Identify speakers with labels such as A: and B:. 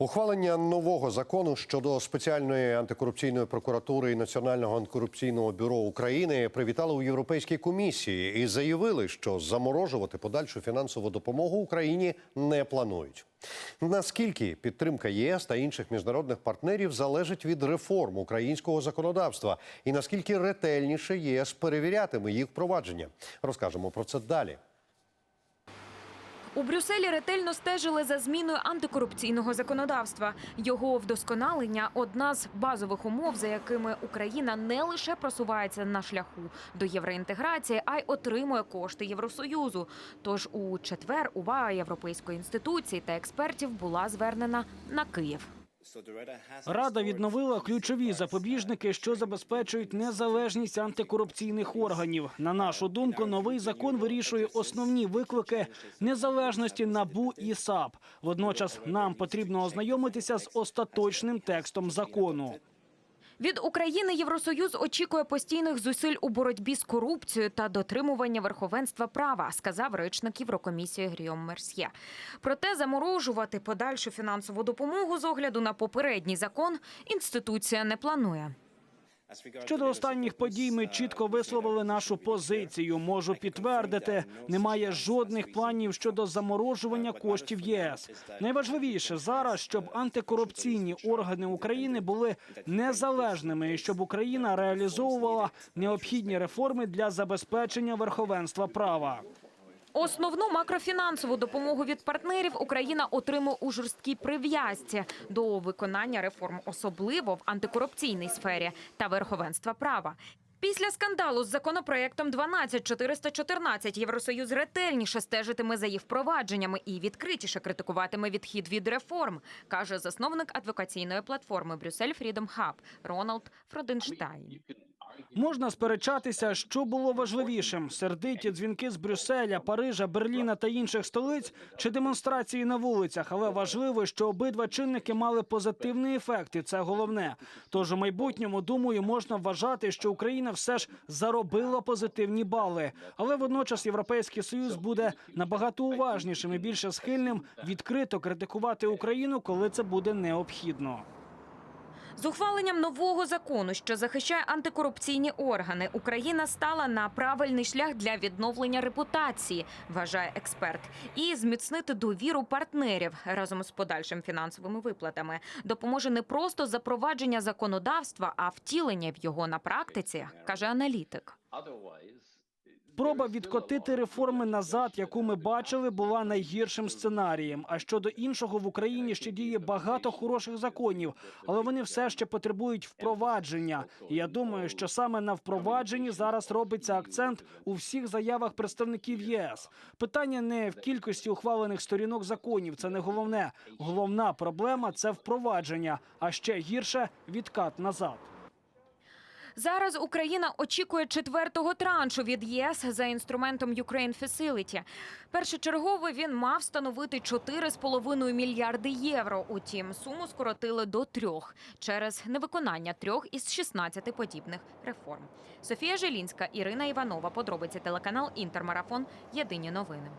A: Ухвалення нового закону щодо спеціальної антикорупційної прокуратури і Національного антикорупційного бюро України привітали у Європейській комісії і заявили, що заморожувати подальшу фінансову допомогу Україні не планують. Наскільки підтримка ЄС та інших міжнародних партнерів залежить від реформ українського законодавства, і наскільки ретельніше ЄС перевірятиме їх впровадження, розкажемо про це далі.
B: У Брюсселі ретельно стежили за зміною антикорупційного законодавства. Його вдосконалення одна з базових умов, за якими Україна не лише просувається на шляху до євроінтеграції, а й отримує кошти Євросоюзу. Тож у четвер увага європейської інституції та експертів була звернена на Київ.
C: Рада відновила ключові запобіжники, що забезпечують незалежність антикорупційних органів. На нашу думку, новий закон вирішує основні виклики незалежності НАБУ і САП. Водночас нам потрібно ознайомитися з остаточним текстом закону.
B: Від України Євросоюз очікує постійних зусиль у боротьбі з корупцією та дотримування верховенства права, сказав речник Єврокомісії Гріом Мерсьє. Проте заморожувати подальшу фінансову допомогу з огляду на попередній закон інституція не планує.
C: Щодо останніх подій, ми чітко висловили нашу позицію. Можу підтвердити, немає жодних планів щодо заморожування коштів ЄС. Найважливіше зараз, щоб антикорупційні органи України були незалежними і щоб Україна реалізовувала необхідні реформи для забезпечення верховенства права.
B: Основну макрофінансову допомогу від партнерів Україна отримує у жорсткій прив'язці до виконання реформ, особливо в антикорупційній сфері та верховенства права. Після скандалу з законопроектом 12414 Євросоюз ретельніше стежитиме за їх впровадженнями і відкритіше критикуватиме відхід від реформ, каже засновник адвокаційної платформи Брюссель Фрідом Хаб Роналд Фроденштайн.
C: Можна сперечатися, що було важливішим: сердиті дзвінки з Брюсселя, Парижа, Берліна та інших столиць чи демонстрації на вулицях. Але важливо, що обидва чинники мали позитивний ефект, і це головне. Тож у майбутньому, думаю, можна вважати, що Україна все ж заробила позитивні бали. Але водночас Європейський Союз буде набагато уважнішим і більше схильним відкрито критикувати Україну, коли це буде необхідно.
B: З ухваленням нового закону, що захищає антикорупційні органи, Україна стала на правильний шлях для відновлення репутації, вважає експерт, і зміцнити довіру партнерів разом з подальшим фінансовими виплатами допоможе не просто запровадження законодавства, а втілення в його на практиці, каже аналітик.
C: Спроба відкотити реформи назад, яку ми бачили, була найгіршим сценарієм. А щодо іншого в Україні ще діє багато хороших законів, але вони все ще потребують впровадження. І я думаю, що саме на впровадженні зараз робиться акцент у всіх заявах представників ЄС. Питання не в кількості ухвалених сторінок законів. Це не головне. Головна проблема це впровадження, а ще гірше відкат назад.
B: Зараз Україна очікує четвертого траншу від ЄС за інструментом Ukraine Facility. Першочергово він мав становити 4,5 мільярди євро. Утім, суму скоротили до трьох через невиконання трьох із 16 подібних реформ. Софія Желінська, Ірина Іванова. Подробиці телеканал Інтермарафон. Єдині новини.